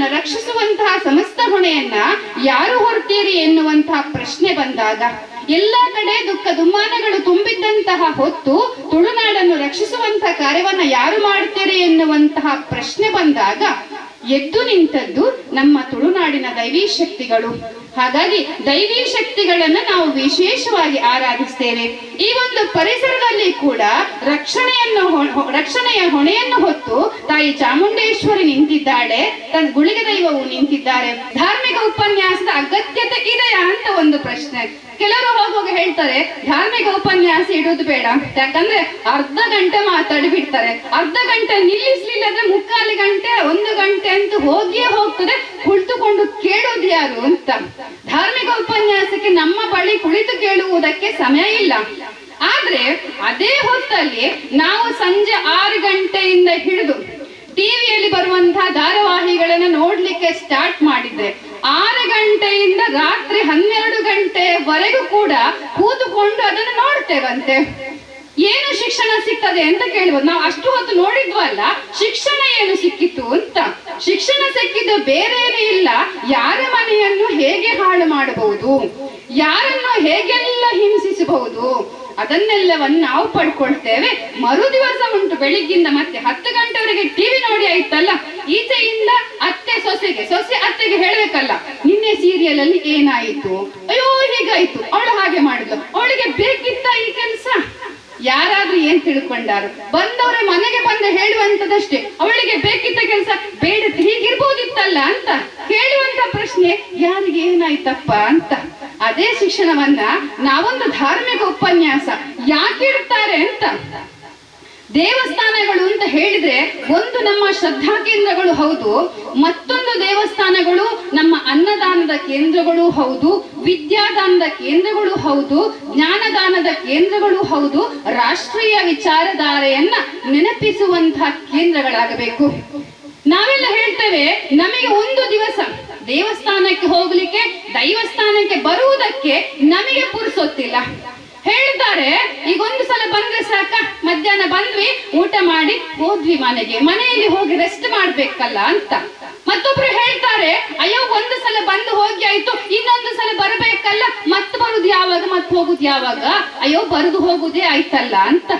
ತುಳುನಾಡನ್ನ ರಕ್ಷಿಸುವಂತಹ ಸಮಸ್ತ ಹೊಣೆಯನ್ನ ಯಾರು ಹೊರ್ತೀರಿ ಎನ್ನುವಂತಹ ಪ್ರಶ್ನೆ ಬಂದಾಗ, ಎಲ್ಲ ಕಡೆ ದುಃಖ ದುಮ್ಮಾನಗಳು ತುಂಬಿದ್ದಂತಹ ಹೊತ್ತು ತುಳುನಾಡನ್ನು ರಕ್ಷಿಸುವಂತಹ ಕಾರ್ಯವನ್ನ ಯಾರು ಮಾಡ್ತೀರಿ ಎನ್ನುವಂತಹ ಪ್ರಶ್ನೆ ಬಂದಾಗ ಎದ್ದು ನಿಂತದ್ದು ನಮ್ಮ ತುಳುನಾಡಿನ ದೈವೀ ಶಕ್ತಿಗಳು. ಹಾಗಾಗಿ ದೈವೀ ಶಕ್ತಿಗಳನ್ನ ನಾವು ವಿಶೇಷವಾಗಿ ಆರಾಧಿಸ್ತೇವೆ. ಈ ಒಂದು ಪರಿಸರದಲ್ಲಿ ಕೂಡ ರಕ್ಷಣೆಯನ್ನು ರಕ್ಷಣೆಯ ಹೊಣೆಯನ್ನು ಹೊತ್ತು ತಾಯಿ ಚಾಮುಂಡೇಶ್ವರಿ ನಿಂತಿದ್ದಾಳೆ. ತನ್ನ ಗುಳಿಗೆ ದೈವವು ನಿಂತಿದ್ದಾರೆ. ಧಾರ್ಮಿಕ ಉಪನ್ಯಾಸದ ಅಗತ್ಯತೆ ಇದೆಯಾ ಅಂತ ಒಂದು ಪ್ರಶ್ನೆ. ಕೆಲವರು ಹೋಗುವಾಗ ಹೇಳ್ತಾರೆ, ಧಾರ್ಮಿಕ ಉಪನ್ಯಾಸ ಇಡೋದು ಬೇಡ. ಯಾಕಂದ್ರೆ ಅರ್ಧ ಗಂಟೆ ಮಾತಾಡಿ ಬಿಡ್ತಾರೆ. ಅರ್ಧ ಗಂಟೆ ನಿಲ್ಲಿಸ್ಲಿಲ್ಲ ಅಂದ್ರೆ ಮುಕ್ಕಾಲು ಗಂಟೆ, ಒಂದು ಗಂಟೆ ಅಂತ ಹೋಗಿಯೇ ಹೋಗ್ತದೆ. ಕುಳಿತುಕೊಂಡು ಕೇಳೋದು ಯಾರು ಅಂತ. ಧಾರ್ಮಿಕ ಉಪನ್ಯಾಸಕ್ಕೆ ನಮ್ಮ ಬಳಿ ಕುಳಿತು ಕೇಳುವುದಕ್ಕೆ ಸಮಯ ಇಲ್ಲ. ಆದ್ರೆ ಅದೇ ಹೊತ್ತಲ್ಲಿ ನಾವು ಸಂಜೆ ಆರು ಗಂಟೆಯಿಂದ ಹಿಡಿದು ಟಿವಿಯಲ್ಲಿ ಬರುವಂತಹ ಧಾರಾವಾಹಿಗಳನ್ನ ನೋಡ್ಲಿಕ್ಕೆ ಸ್ಟಾರ್ಟ್ ಮಾಡಿದ್ರೆ ಆರು ಗಂಟೆಯಿಂದ ರಾತ್ರಿ ಹನ್ನೆರಡು ಗಂಟೆವರೆಗೂ ಕೂಡ ಕೂತುಕೊಂಡು ಅದನ್ನು ನೋಡ್ತೇವಂತೆ ಏನು ಶಿಕ್ಷಣ ಸಿಗ್ತದೆ ಅಂತ ಕೇಳ್ಬೋದು. ನಾವು ಅಷ್ಟು ಹೊತ್ತು ನೋಡಿದ್ವಲ್ಲ ಶಿಕ್ಷಣ ಏನು ಸಿಕ್ಕಿತು ಅಂತ. ಶಿಕ್ಷಣ ಸಿಕ್ಕಿದ್ದು ಬೇರೇನೇ ಇಲ್ಲ, ಯಾರ ಮನೆಯನ್ನು ಹೇಗೆ ಹಾಳು ಮಾಡಬಹುದು, ಯಾರನ್ನು ಹೇಗೆಲ್ಲ ಹಿಂಸಿಸಬಹುದು, ಅದನ್ನೆಲ್ಲವನ್ನು ನಾವು ಪಡ್ಕೊಳ್ತೇವೆ. ಮರು ದಿವಸ ಉಂಟು, ಬೆಳಿಗ್ಗಿಂದ ಮತ್ತೆ ಹತ್ತು ಗಂಟೆವರೆಗೆ ಟಿವಿ ನೋಡಿ ಆಯ್ತಲ್ಲ. ಈಚೆಯಿಂದ ಅತ್ತೆ ಸೊಸೆಗೆ, ಸೊಸೆ ಅತ್ತೆಗೆ ಹೇಳ್ಬೇಕಲ್ಲ, ನಿನ್ನೆ ಸೀರಿಯಲ್ ಅಲ್ಲಿ ಏನಾಯಿತು? ಅಯ್ಯೋ, ಹೀಗಾಯ್ತು. ಅವಳು ಹಾಗೆ ಮಾಡಿದ್ಲು ಅವಳಿಗೆ ಬೇಕಿತ್ತ ಈ ಕೆಲಸ? ಯಾರಾದ್ರೂ ಏನ್ ತಿಳ್ಕೊಂಡಾರು? ಬಂದವರ ಮನೆಗೆ ಬಂದು ಹೇಳುವಂತದಷ್ಟೇ ಅವಳಿಗೆ ಬೇಕಿದ್ದ ಕೆಲಸ? ಬೇಡ, ಹೀಗಿರ್ಬೋದಿತ್ತಲ್ಲ ಅಂತ ಕೇಳುವಂತ ಪ್ರಶ್ನೆ, ಯಾರಿಗೆ ಏನಾಯ್ತಪ್ಪ ಅಂತ. ಅದೇ ಶಿಕ್ಷಣವನ್ನ ನಾವೊಂದು ಧಾರ್ಮಿಕ ಉಪನ್ಯಾಸ. ಯಾಕೆ ಇಡ್ತಾರೆ ಅಂತ. ದೇವಸ್ಥಾನಗಳು ಅಂತ ಹೇಳಿದ್ರೆ ಒಂದು ನಮ್ಮ ಶ್ರದ್ಧಾ ಕೇಂದ್ರಗಳು ಹೌದು, ಮತ್ತೊಂದು ದೇವಸ್ಥಾನಗಳು ನಮ್ಮ ಅನ್ನದಾನದ ಕೇಂದ್ರಗಳು ಹೌದು, ವಿದ್ಯಾದಾನದ ಕೇಂದ್ರಗಳು ಹೌದು, ಜ್ಞಾನದಾನದ ಕೇಂದ್ರಗಳು ಹೌದು, ರಾಷ್ಟ್ರೀಯ ವಿಚಾರಧಾರೆಯನ್ನ ನೆನಪಿಸುವಂತಹ ಕೇಂದ್ರಗಳಾಗಬೇಕು. ನಾವೆಲ್ಲ ಹೇಳ್ತೇವೆ, ನಮಗೆ ಒಂದು ದಿವಸ ದೇವಸ್ಥಾನಕ್ಕೆ ಹೋಗ್ಲಿಕ್ಕೆ, ದೈವಸ್ಥಾನಕ್ಕೆ ಬರುವುದಕ್ಕೆ ನಮಗೆ ಪುರುಸೊತ್ತಿಲ್ಲ. ಹೇಳ್ತಾರೆ ಈಗ ಒಂದು ಸಲ ಬಂದ್ರೆ ಸಾಕ? ಮಧ್ಯಾಹ್ನ ಬಂದ್ವಿ, ಊಟ ಮಾಡಿ ಹೋದ್ವಿ ಮನೆಗೆ. ಮನೆಯಲ್ಲಿ ಹೋಗಿ ರೆಸ್ಟ್ ಮಾಡ್ಬೇಕಲ್ಲ ಅಂತ. ಮತ್ತೊಬ್ರು ಹೇಳ್ತಾರೆ, ಅಯ್ಯೋ, ಒಂದು ಸಲ ಬಂದು ಹೋಗಿ ಆಯ್ತು, ಇನ್ನೊಂದು ಸಲ ಬರಬೇಕಲ್ಲ ಮತ್ ಬರುದು ಯಾವಾಗ ಮತ್ ಹೋಗುದು ಯಾವಾಗ? ಅಯ್ಯೋ, ಬರುದು ಹೋಗುದೇ ಆಯ್ತಲ್ಲ ಅಂತ.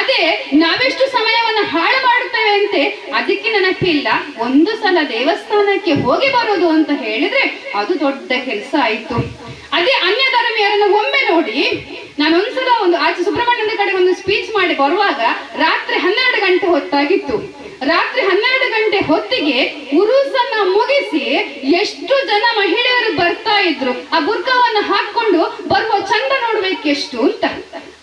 ಅದೇ, ನಾವೆಷ್ಟು ಸಮಯವನ್ನ ಹಾಳು ಮಾಡುತ್ತೇವೆ ಅಂತೆ, ಅದಕ್ಕೆ ನೆನಪಿಲ್ಲ. ಒಂದು ಸಲ ದೇವಸ್ಥಾನಕ್ಕೆ ಹೋಗಿ ಬರೋದು ಅಂತ ಹೇಳಿದ್ರೆ ಅದು ದೊಡ್ಡ ಕೆಲಸ ಆಯ್ತು. ಅದೇ ಅನ್ಯ ಧರ್ಮೀಯರನ್ನು ಒಮ್ಮೆ ನೋಡಿ ನಾನು ಒಂದ್ಸಲ ಒಂದು ಆಚೆ ಸುಬ್ರಹ್ಮಣ್ಯದ ಕಡೆ ಒಂದು ಸ್ಪೀಚ್ ಮಾಡಿ ಬರುವಾಗ ರಾತ್ರಿ ಹನ್ನೆರಡು ಗಂಟೆ ಹೊತ್ತಾಗಿತ್ತು. ರಾತ್ರಿ ಹನ್ನೆರಡು ಗಂಟೆ ಹೊತ್ತಿಗೆ ಉರುಸನ್ನ ಮುಗಿಸಿ ಎಷ್ಟು ಜನ ಮಹಿಳೆಯರು ಬರ್ತಾ ಇದ್ರು. ಆ ಬುರ್ಕವನ್ನ ಹಾಕೊಂಡು ಬರುವ ಚಂದ ನೋಡ್ಬೇಕೆಷ್ಟು ಅಂತ.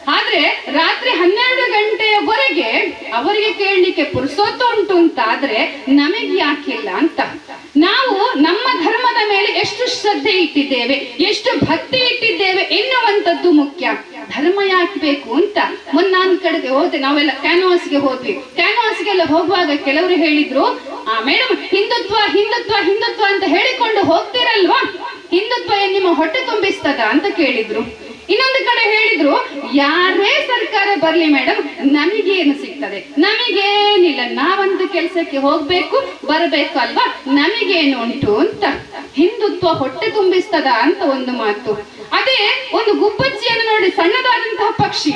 ಆದ್ರೆ ರಾತ್ರಿ ಹನ್ನೆರಡು ಗಂಟೆಯವರೆಗೆ ಅವರಿಗೆ ಕೇಳಲಿಕ್ಕೆ ಪುರುಸೋತ ಉಂಟು ಅಂತ ಆದ್ರೆ ನಮಗೆ ಯಾಕಿಲ್ಲ ಅಂತ. ನಾವು ನಮ್ಮ ಮೇಲೆ ಎಷ್ಟು ಶ್ರದ್ಧೆ ಇಟ್ಟಿದ್ದೇವೆ, ಎಷ್ಟು ಭಕ್ತಿ ಇಟ್ಟಿದ್ದೇವೆ ಎನ್ನುವಂಥದ್ದು ಮುಖ್ಯ. ಧರ್ಮ ಯಾಕೆ ಬೇಕು ಅಂತ ಮೊನ್ನಾನ್ ನಾನು ಕಡೆಗೆ ಹೋದೆ, ನಾವೆಲ್ಲ ಕ್ಯಾನ್ವಾಸ್ಗೆ ಹೋದ್ವಿ. ಕ್ಯಾನ್ವಾಸ್ಗೆಲ್ಲ ಹೋಗುವಾಗ ಕೆಲವರು ಹೇಳಿದ್ರು, ಆ ಮೇಡಮ್ ಹಿಂದುತ್ವ ಹಿಂದುತ್ವ ಹಿಂದುತ್ವ ಅಂತ ಹೇಳಿಕೊಂಡು ಹೋಗ್ತಿರಲ್ವಾ? ಹಿಂದುತ್ವ ನಿಮ್ಮ ಹೊಟ್ಟೆ ತುಂಬಿಸ್ತದ? ಅಂತ ಕೇಳಿದ್ರು. ಇನ್ನೊಂದು ಕಡೆ ಹೇಳಿದ್ರು, ಯಾರೇ ಸರ್ಕಾರ ಬರ್ಲಿ ಮೇಡಮ್ ನಮಗೇನು ಸಿಗ್ತದೆ? ನಮಗೇನಿಲ್ಲ ನಾವಂತೂ ಕೆಲಸಕ್ಕೆ ಹೋಗ್ಬೇಕು, ಬರಬೇಕು ಅಲ್ವಾ? ನಮಗೇನು ಉಂಟು ಅಂತ ಹಿಂದುತ್ವ ಹೊಟ್ಟೆ ತುಂಬಿಸ್ತದ ಅಂತ ಒಂದು ಮಾತು. ಅದೇ ಒಂದು ಗುಬ್ಬಚ್ಚಿಯನ್ನು ನೋಡಿ, ಸಣ್ಣದಾದಂತಹ ಪಕ್ಷಿ.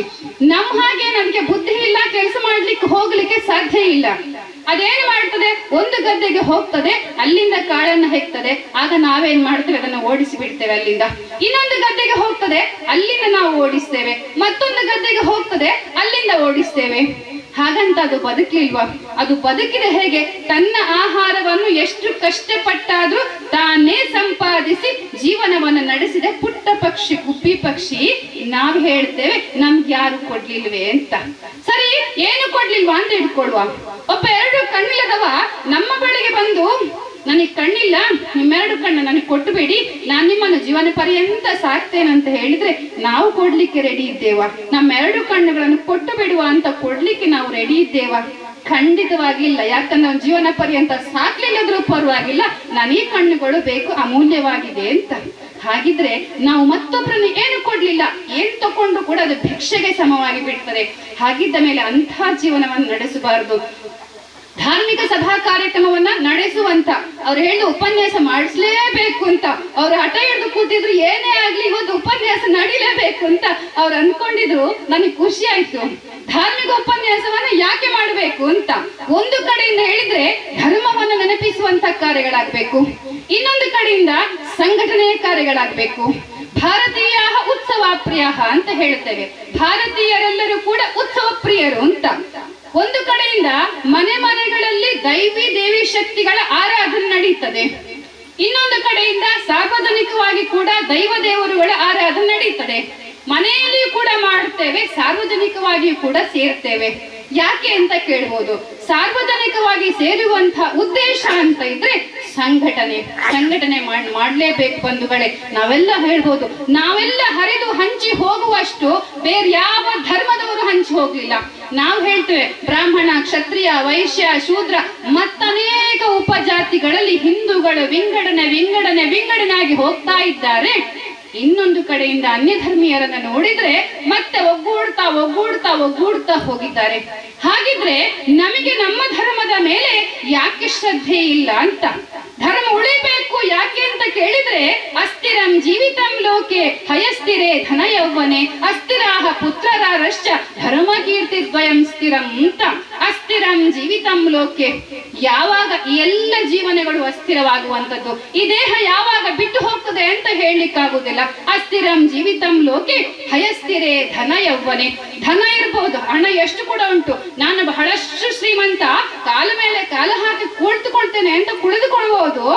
ನಮ್ ಹಾಗೆ ನಮ್ಗೆ ಬುದ್ಧಿ ಇಲ್ಲ, ಕೆಲಸ ಮಾಡ್ಲಿಕ್ಕೆ ಹೋಗ್ಲಿಕ್ಕೆ ಸಾಧ್ಯ ಇಲ್ಲ. ಅದೇನ್ ಮಾಡ್ತದೆ ಒಂದು ಗದ್ದೆಗೆ ಹೋಗ್ತದೆ, ಅಲ್ಲಿಂದ ಕಾಳನ್ನ ಹೆಕ್ತದೆ. ಆಗ ನಾವೇನ್ ಮಾಡ್ತೇವೆ? ಅದನ್ನ ಓಡಿಸಿ ಬಿಡ್ತೇವೆ ಅಲ್ಲಿಂದ. ಇನ್ನೊಂದು ಗದ್ದೆಗೆ ಹೋಗ್ತದೆ, ಅಲ್ಲಿಂದ ನಾವು ಓಡಿಸ್ತೇವೆ. ಮತ್ತೊಂದು ಗದ್ದೆಗೆ ಹೋಗ್ತದೆ, ಅಲ್ಲಿಂದ ಓಡಿಸ್ತೇವೆ. ಹಾಗಂತ ಅದು ಬದುಕಲಿಲ್ವಾ ಅದು ಬದುಕಿದೆ ಹೇಗೆ? ತನ್ನ ಆಹಾರವನ್ನು ಎಷ್ಟು ಕಷ್ಟಪಟ್ಟಾದ್ರೂ ತಾನೇ ಸಂಪಾದಿಸಿ ಜೀವನವನ್ನು ನಡೆಸಿದೆ. ಪುಟ್ಟ ಪಕ್ಷಿ, ಗುಬ್ಬಿ ಪಕ್ಷಿ, ನಾವು ಹೇಳ್ತೇವೆ, ನಮ್ಗೆ ಯಾರು ಕೊಡ್ಲಿಲ್ವೇ ಅಂತ. ಸರಿ, ಏನು ಕೊಡ್ಲಿಲ್ವಾ ಅಂತ ಇಟ್ಕೊಳ್ವಾ ಒಬ್ಬ ಎರಡು ಕಣ್ಣಿಲ್ಲದವ? ನಮ್ಮ ಬಳಿಗೆ ಬಂದು, ನನಗೆ ಕಣ್ಣಿಲ್ಲ, ನಿಮ್ಮೆರಡು ಕಣ್ಣು ನನಗೆ ಕೊಟ್ಟು ಬಿಡಿ ನಾನು ನಿಮ್ಮನ್ನು ಜೀವನ ಪರ್ಯಂತ ಸಾಕ್ತೇನೆ ಅಂತ ಹೇಳಿದ್ರೆ ನಾವು ಕೊಡ್ಲಿಕ್ಕೆ ರೆಡಿ ಇದ್ದೇವ. ನಮ್ಮೆರಡು ಕಣ್ಣುಗಳನ್ನು ಕೊಟ್ಟು ಬಿಡುವ ಅಂತ ಕೊಡ್ಲಿಕ್ಕೆ ನಾವು ರೆಡಿ ಇದ್ದೇವ. ಖಂಡಿತವಾಗಿಲ್ಲ ಯಾಕಂದ್ರೆ ಅವನ ಜೀವನ ಪರ್ಯಂತ ಸಾಕ್ಲಿಲ್ಲದ್ರೂ ಪರವಾಗಿಲ್ಲ. ನನಗೆ ಕಣ್ಣುಗಳು ಬೇಕು, ಅಮೂಲ್ಯವಾಗಿದೆ ಅಂತ. ಹಾಗಿದ್ರೆ ನಾವು ಮತ್ತೊಬ್ಬರನ್ನು ಏನು ಕೊಡ್ಲಿಲ್ಲ? ಏನ್ ತಕೊಂಡ್ರೂ ಕೂಡ ಅದು ಭಿಕ್ಷೆಗೆ ಸಮವಾಗಿ ಬಿಡ್ತದೆ ಹಾಗಿದ್ದ ಮೇಲೆ ಅಂತಹ ಜೀವನವನ್ನು ನಡೆಸಬಾರದು. ಧಾರ್ಮಿಕ ಸಭಾ ಕಾರ್ಯಕ್ರಮವನ್ನ ನಡೆಸುವಂತ, ಅವ್ರು ಹೇಳಿ ಉಪನ್ಯಾಸ ಮಾಡಿಸ್ಲೇಬೇಕು ಅಂತ, ಅವ್ರು ಹಠ ಹಿಡಿದು ಕೂತಿದ್ರು, ಏನೇ ಆಗ್ಲಿ ಇವತ್ತು ಉಪನ್ಯಾಸ ನಡಿಲೇಬೇಕು ಅಂತ ಅವ್ರು ಅನ್ಕೊಂಡಿದ್ರು, ನನಗೆ ಖುಷಿ ಆಯ್ತು. ಧಾರ್ಮಿಕ ಉಪನ್ಯಾಸವನ್ನ ಯಾಕೆ ಮಾಡಬೇಕು ಅಂತ ಒಂದು ಕಡೆಯಿಂದ ಹೇಳಿದ್ರೆ ಧರ್ಮವನ್ನು ನೆನಪಿಸುವಂತ ಕಾರ್ಯಗಳಾಗಬೇಕು. ಇನ್ನೊಂದು ಕಡೆಯಿಂದ ಸಂಘಟನೆಯ ಕಾರ್ಯಗಳಾಗಬೇಕು. ಭಾರತೀಯ ಉತ್ಸವ ಪ್ರಿಯ ಅಂತ ಹೇಳುತ್ತೇವೆ. ಭಾರತೀಯರೆಲ್ಲರೂ ಕೂಡ ಉತ್ಸವ ಪ್ರಿಯರು ಅಂತ. ಒಂದು ಕಡೆಯಿಂದ ಮನೆ ಮನೆಗಳಲ್ಲಿ ದೈವಿ ದೇವಿ ಶಕ್ತಿಗಳ ಆರಾಧನೆ ನಡೀತದೆ. ಇನ್ನೊಂದು ಕಡೆಯಿಂದ ಸಾರ್ವಜನಿಕವಾಗಿ ಕೂಡ ದೈವ ದೇವರುಗಳ ಆರಾಧನೆ ನಡೀತದೆ. ಮನೆಯಲ್ಲಿಯೂ ಕೂಡ ಮಾಡುತ್ತೇವೆ, ಸಾರ್ವಜನಿಕವಾಗಿಯೂ ಕೂಡ ಸೇರ್ತೇವೆ. ಯಾಕೆ ಅಂತ ಕೇಳ್ಬೋದು. ಸಾರ್ವಜನಿಕವಾಗಿ ಸೇರುವಂತಹ ಉದ್ದೇಶ ಅಂತ ಇದ್ರೆ ಸಂಘಟನೆ. ಸಂಘಟನೆ ಮಾಡ್, ಮಾಡ್ಲೇಬೇಕು ಬಂಧುಗಳೇ. ನಾವೆಲ್ಲ ಹೇಳ್ಬೋದು, ನಾವೆಲ್ಲ ಹರಿದು ಹಂಚಿ ಹೋಗುವಷ್ಟು ಬೇರೆ ಯಾವ ಧರ್ಮದವರು ಹಂಚಿ ಹೋಗ್ಲಿಲ್ಲ. ನಾವು ಹೇಳ್ತೇವೆ ಬ್ರಾಹ್ಮಣ ಕ್ಷತ್ರಿಯ ವೈಶ್ಯ ಶೂದ್ರ ಮತ್ತನೇಕ ಉಪಜಾತಿಗಳಲ್ಲಿ ಹಿಂದೂಗಳು ವಿಂಗಡಣೆ ವಿಂಗಡಣೆ ವಿಂಗಡಣೆ ಹೋಗ್ತಾ ಇದ್ದಾರೆ. ಇನ್ನೊಂದು ಕಡೆಯಿಂದ ಅನ್ಯ ಧರ್ಮೀಯರನ್ನ ನೋಡಿದ್ರೆ ಮತ್ತೆ ಒಗ್ಗೂಡ್ತಾ ಒಗ್ಗೂಡ್ತಾ ಒಗ್ಗೂಡ್ತಾ ಹೋಗಿದ್ದಾರೆ. ಹಾಗಿದ್ರೆ ನಮಗೆ ನಮ್ಮ ಧರ್ಮದ ಮೇಲೆ ಯಾಕೆ ಶ್ರದ್ಧೆ ಇಲ್ಲ ಅಂತ? ಧರ್ಮ ಉಳಿಬೇಕು ಯಾಕೆ ಅಂತ ಕೇಳಿದ್ರೆ, ಅಸ್ಥಿರಂ ಜೀವಿತಂ ಲೋಕೆ ಹಯಸ್ಥಿರೇ ಧನ ಯೌವನೆ ಅಸ್ಥಿರಾಹ ಪುತ್ರರಾರಶ್ಚ ಧರ್ಮ ಕೀರ್ತಿ ದ್ವಯಂ ಸ್ಥಿರಂ ಅಂತ. ಅಸ್ಥಿರಂ ಜೀವಿತಂ ಲೋಕೆ. ಯಾವಾಗ ಎಲ್ಲ ಜೀವನಗಳು ಅಸ್ಥಿರವಾಗುವಂಥದ್ದು? ಈ ದೇಹ ಯಾವಾಗ ಬಿಟ್ಟು ಹೋಗ್ತದೆ ಅಂತ ಹೇಳಲಿಕ್ಕಾಗುದಿಲ್ಲ ಅಸ್ಥಿರಂ ಜೀವಿತಂ ಲೋಕೆ, ಹಯಸ್ಥಿರೇ ಧನ ಯೌವನೆ ಧನ ಇರಬಹುದು ಹಣ ಎಷ್ಟು ಕೂಡ ಉಂಟು. ನಾನು ಬಹಳಷ್ಟು ಶ್ರೀಮಂತ, ಕಾಲ ಮೇಲೆ ಕಾಲ ಹಾಕಿ ಕುಳಿತುಕೊಳ್ತೇನೆ ಅಂತ ಕುಳಿದುಕೊಳ್ಬಹುದು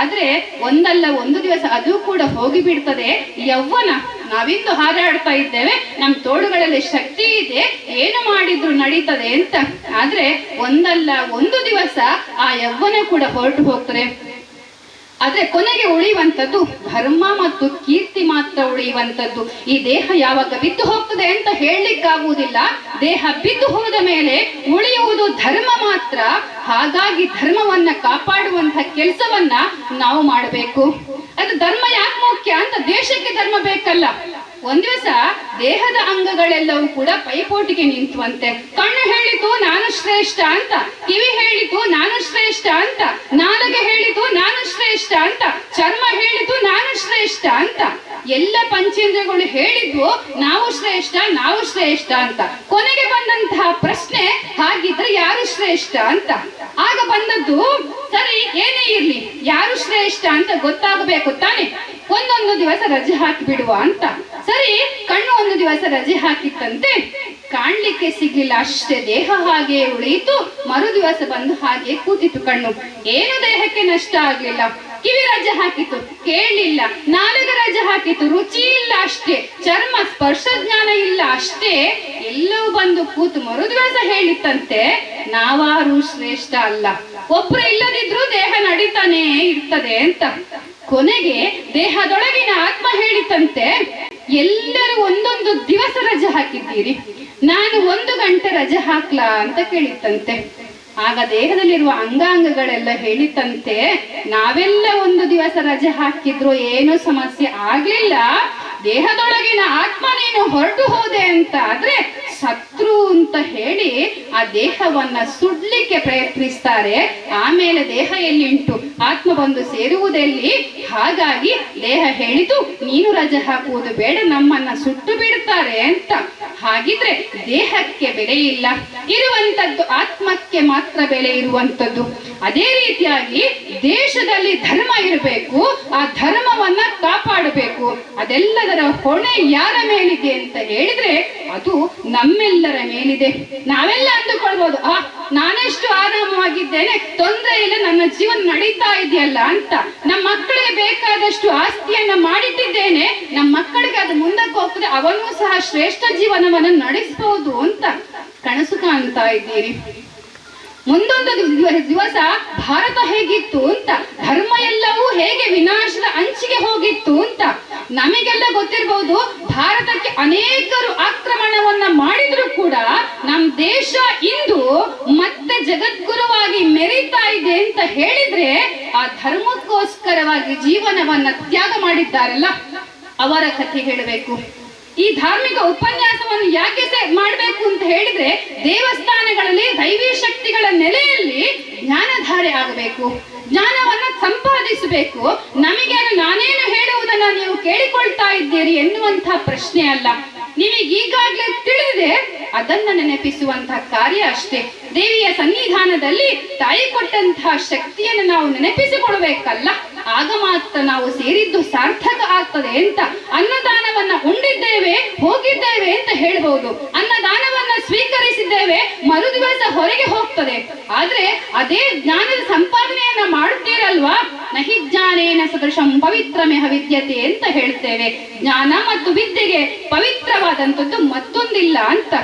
ಆದ್ರೆ ಒಂದಲ್ಲ ಒಂದು ದಿವಸ ಅದು ಕೂಡ ಹೋಗಿಬಿಡ್ತದೆ. ಯೌವನ ನಾವಿಂದು ಹಾರಾಡ್ತಾ ಇದ್ದೇವೆ. ನಮ್ ತೋಳುಗಳಲ್ಲಿ ಶಕ್ತಿ ಇದೆ. ಏನು ಮಾಡಿದ್ರು ನಡೀತದೆ ಅಂತ. ಆದ್ರೆ ಒಂದಲ್ಲ, ಒಂದು ದಿವಸ ಆ ಯೌವನ ಕೂಡ ಹೊರಟು ಹೋಗ್ತದೆ. ಆದ್ರೆ ಕೊನೆಗೆ ಉಳಿಯುವಂಥದ್ದು ಧರ್ಮ ಮತ್ತು ಕೀರ್ತಿ ಮಾತ್ರ ಉಳಿಯುವಂಥದ್ದು. ಈ ದೇಹ ಯಾವಾಗ ಬಿದ್ದು ಹೋಗ್ತದೆ ಅಂತ ಹೇಳಲಿಕ್ಕಾಗುವುದಿಲ್ಲ. ದೇಹ ಬಿದ್ದು ಹೋದ ಮೇಲೆ ಉಳಿಯುವುದು ಧರ್ಮ ಮಾತ್ರ. ಹಾಗಾಗಿ ಧರ್ಮವನ್ನ ಕಾಪಾಡುವಂತ ಕೆಲಸವನ್ನ ನಾವು ಮಾಡಬೇಕು. ಅದು ಧರ್ಮ ಯಾಕೆ ಮುಖ್ಯ ಅಂತ ದೇಶಕ್ಕೆ ಧರ್ಮ ಬೇಕಲ್ಲ. ಒಂದ್ ದಿವಸ ದೇಹದ ಅಂಗಗಳೆಲ್ಲವೂ ಕೂಡ ಪೈಪೋಟಿಗೆ ನಿಂತುವಂತೆ. ಕಣ್ಣು ಹೇಳಿತು, ನಾನು ಶ್ರೇಷ್ಠ ಅಂತ. ಕಿವಿ ಹೇಳಿತು, ನಾನು ಶ್ರೇಷ್ಠ ಅಂತ. ನಾಲಗೆ ಹೇಳಿತು, ನಾನು ಶ್ರೇಷ್ಠ ಅಂತ. ಚರ್ಮ ಹೇಳಿತು, ನಾನು ಶ್ರೇಷ್ಠ ಅಂತ. ಎಲ್ಲ ಪಂಚೇಂದ್ರಗಳು ಹೇಳಿದ್ವು ನಾವು ಶ್ರೇಷ್ಠ ನಾವು ಶ್ರೇಷ್ಠ ಅಂತ. ಕೊನೆಗೆ ಬಂದಂತಹ ಪ್ರಶ್ನೆ, ಹಾಗಿದ್ರೆ ಯಾರು ಶ್ರೇಷ್ಠ ಅಂತ. ಆಗ ಬಂದದ್ದು, ಸರಿ, ಏನೇ ಇರ್ಲಿ, ಯಾರು ಶ್ರೇಷ್ಠ ಅಂತ ಗೊತ್ತಾಗಬೇಕು ತಾನೆ. ಒಂದೊಂದು ದಿವಸ ರಜೆ ಹಾಕಿ ಬಿಡುವ ಅಂತ. ಸರಿ, ಕಣ್ಣು ಒಂದು ದಿವಸ ರಜೆ ಹಾಕಿತ್ತಂತೆ. ಕಾಣ್ಲಿಕ್ಕೆ ಸಿಗ್ಲಿಲ್ಲ, ಅಷ್ಟೇ ದೇಹ ಹಾಗೆ ಉಳಿಯಿತು. ಮರು ದಿವಸ ಬಂದು ಹಾಗೆ ಕೂತಿತು ಕಣ್ಣು. ಏನು ದೇಹಕ್ಕೆ ನಷ್ಟ ಆಗ್ಲಿಲ್ಲ. ಕಿವಿ ರಜೆ ಹಾಕಿತು. ಕೇಳಿಲ್ಲ. ನಾಲಿಗೆ ರಜೆ ಹಾಕಿತು. ರುಚಿ ಇಲ್ಲ ಅಷ್ಟೇ. ಚರ್ಮ ಸ್ಪರ್ಶ ಜ್ಞಾನ ಇಲ್ಲ ಅಷ್ಟೇ. ಎಲ್ಲವೂ ಬಂದು ಕೂತು ಮರುದ್ವಾಸ ದಿವಸ ಹೇಳಿತ್ತಂತೆ. ನಾವಾರು ಶ್ರೇಷ್ಠ ಅಲ್ಲ. ಒಬ್ರು ಇಲ್ಲದಿದ್ರು ದೇಹ ನಡೀತಾನೆ ಇರ್ತದೆ ಅಂತ. ಕೊನೆಗೆ ದೇಹದೊಳಗಿನ ಆತ್ಮ ಹೇಳಿತಂತೆ ಎಲ್ಲರೂ ಒಂದೊಂದು ದಿವಸ ರಜೆ ಹಾಕಿದ್ದೀರಿ. ನಾನು ಒಂದು ಗಂಟೆ ರಜೆ ಹಾಕ್ಲಾ ಅಂತ ಕೇಳಿತ್ತಂತೆ. ಆಗ ದೇಹದಲ್ಲಿರುವ ಅಂಗಾಂಗಗಳೆಲ್ಲ ಹೇಳಿತಂತೆ ನಾವೆಲ್ಲ ಒಂದು ದಿವಸ ರಜೆ ಹಾಕಿದ್ರು ಏನೂ ಸಮಸ್ಯೆ ಆಗ್ಲಿಲ್ಲ. ದೇಹದೊಳಗಿನ ಆತ್ಮ ನೀನು ಹೊರಟು ಹೋದೆ ಅಂತ ಆದ್ರೆ ಶತ್ರು ಅಂತ ಹೇಳಿ ಆ ದೇಹವನ್ನ ಸುಡ್ಲಿಕ್ಕೆ ಪ್ರಯತ್ನಿಸ್ತಾರೆ. ಆಮೇಲೆ ದೇಹ ಎಲ್ಲಿ ಉಂಟು ಆತ್ಮ ಬಂದು ಸೇರುವುದೆಲ್ಲಿ? ಹಾಗಾಗಿ ದೇಹ ಹೇಳಿತು, ನೀನು ರಜೆ ಹಾಕುವುದು ಬೇಡ, ನಮ್ಮನ್ನ ಸುಟ್ಟು ಬಿಡ್ತಾರೆ ಅಂತ. ಹಾಗಿದ್ರೆ ದೇಹಕ್ಕೆ ಬೆಲೆ ಇಲ್ಲ. ಇರುವಂತದ್ದು ಆತ್ಮಕ್ಕೆ ಮಾತ್ರ ಬೆಲೆ ಇರುವಂತದ್ದು. ಅದೇ ರೀತಿಯಾಗಿ ದೇಶದಲ್ಲಿ ಧರ್ಮ ಇರಬೇಕು, ಆ ಧರ್ಮವನ್ನ ಕಾಪಾಡಬೇಕು. ಅದೆಲ್ಲದರ ಹೊಣೆ ಯಾರ ಮೇಲಿದೆ ಅಂತ ಹೇಳಿದ್ರೆ ಅದು ನಮ್ಮೆಲ್ಲರ ಮೇಲಿದೆ. ನಾವೆಲ್ಲ ಅಂದುಕೊಳ್ಬಹುದು ಆ ನಾನೆಷ್ಟು ಆರಾಮವಾಗಿದ್ದೇನೆ, ತೊಂದರೆ ಇಲ್ಲ, ನನ್ನ ಜೀವನ ನಡೀತಾ ಇದೆಯಲ್ಲ ಅಂತ. ನಮ್ಮ ಮಕ್ಕಳಿಗೆ ಬೇಕಾದಷ್ಟು ಆಸ್ತಿಯನ್ನ ಮಾಡಿಟ್ಟಿದ್ದೇನೆ. ನಮ್ಮ ಮಕ್ಕಳಿಗೆ ಅದು ಮುಂದಕ್ಕೆ ಹೋಗ್ತದೆ ಅವನು ಸಹ ಶ್ರೇಷ್ಠ ಜೀವನವನ್ನು ನಡೆಸಬಹುದು ಅಂತ. ಕನಸು ಕಾಣ್ತಾ ಇದ್ದೀರಿ. ಮುಂದೊಂದು ದಿವ- ದಿವಸ ಭಾರತ ಹೇಗಿತ್ತು ಅಂತ, ಧರ್ಮ ಎಲ್ಲವೂ ಹೇಗೆ ವಿನಾಶದ ಅಂಚಿಗೆ ಹೋಗಿತ್ತು ಅಂತ. ನಮಗೆಲ್ಲ ಗೊತ್ತಿರಬಹುದು ಭಾರತಕ್ಕೆ ಅನೇಕರು ಆಕ್ರಮಣವನ್ನ ಮಾಡಿದ್ರು ಕೂಡ ನಮ್ಮ ದೇಶ ಇಂದು ಮತ್ತೆ ಜಗದ್ಗುರುವಾಗಿ ಮೆರೀತಾ ಇದೆ ಅಂತ ಹೇಳಿದ್ರೆ ಆ ಧರ್ಮಕ್ಕೋಸ್ಕರವಾಗಿ ಜೀವನವನ್ನ ತ್ಯಾಗ ಮಾಡಿದ್ದಾರಲ್ಲ? ಅವರ ಕಥೆ ಹೇಳಬೇಕು. ಈ ಧಾರ್ಮಿಕ ಉಪನ್ಯಾಸವನ್ನು ಯಾಕೆ ಮಾಡಬೇಕು ಅಂತ ಹೇಳಿದ್ರೆ ದೇವಸ್ಥಾನಗಳಲ್ಲಿ ದೈವಿ ಶಕ್ತಿಗಳ ನೆಲೆಯಲ್ಲಿ ಜ್ಞಾನಧಾರೆ ಆಗಬೇಕು. ಜ್ಞಾನವನ್ನ ಸಂಪಾದಿಸಬೇಕು. ನಮಗೇನು ನಾನೇನು ಹೇಳುವುದನ್ನ ನೀವು ಕೇಳಿಕೊಳ್ತಾ ಇದ್ದೀರಿ ಎನ್ನುವಂತಹ ಪ್ರಶ್ನೆ ಅಲ್ಲ. ನಿಮಗೆ ಈಗಾಗಲೇ ತಿಳಿದಿದೆ, ಅದನ್ನ ನೆನಪಿಸುವಂತಹ ಕಾರ್ಯ ಅಷ್ಟೇ. ದೇವಿಯ ಸನ್ನಿಧಾನದಲ್ಲಿ ತಾಯಿ ಕೊಟ್ಟಂತಹ ಶಕ್ತಿಯನ್ನು ನಾವು ನೆನಪಿಸಿಕೊಳ್ಬೇಕಲ್ಲ. ಆಗ ಮಾತ್ರ ನಾವು ಸೇರಿದ್ದು ಸಾರ್ಥಕ ಆಗ್ತದೆ ಅಂತ ಅನ್ನದಾನವನ್ನ ಉಂಡಿದ್ದೇವೆ, ಹೋಗಿದ್ದೇವೆ ಅಂತ ಹೇಳ್ಬಹುದು ಅನ್ನದಾನವನ್ನ ಸ್ವೀಕರಿಸಿದ್ದೇವೆ, ಮರುದಿವಸ ಹೊರಗೆ ಹೋಗ್ತದೆ. ಆದ್ರೆ ಅದೇ ಜ್ಞಾನದ ಸಂಪಾದನೆಯನ್ನ ಮಾಡುತ್ತೀರಲ್ವಾ? ನಹಿ ಜ್ಞಾನೇನ ಸದೃಶಂ ಪವಿತ್ರಮೆಹ ವಿದ್ಯತೆ ಅಂತ ಹೇಳ್ತೇವೆ. ಜ್ಞಾನ ಮತ್ತು ವಿದ್ಯೆಗೆ ಪವಿತ್ರವಾದಂಥದ್ದು ಮತ್ತೊಂದಿಲ್ಲ ಅಂತ.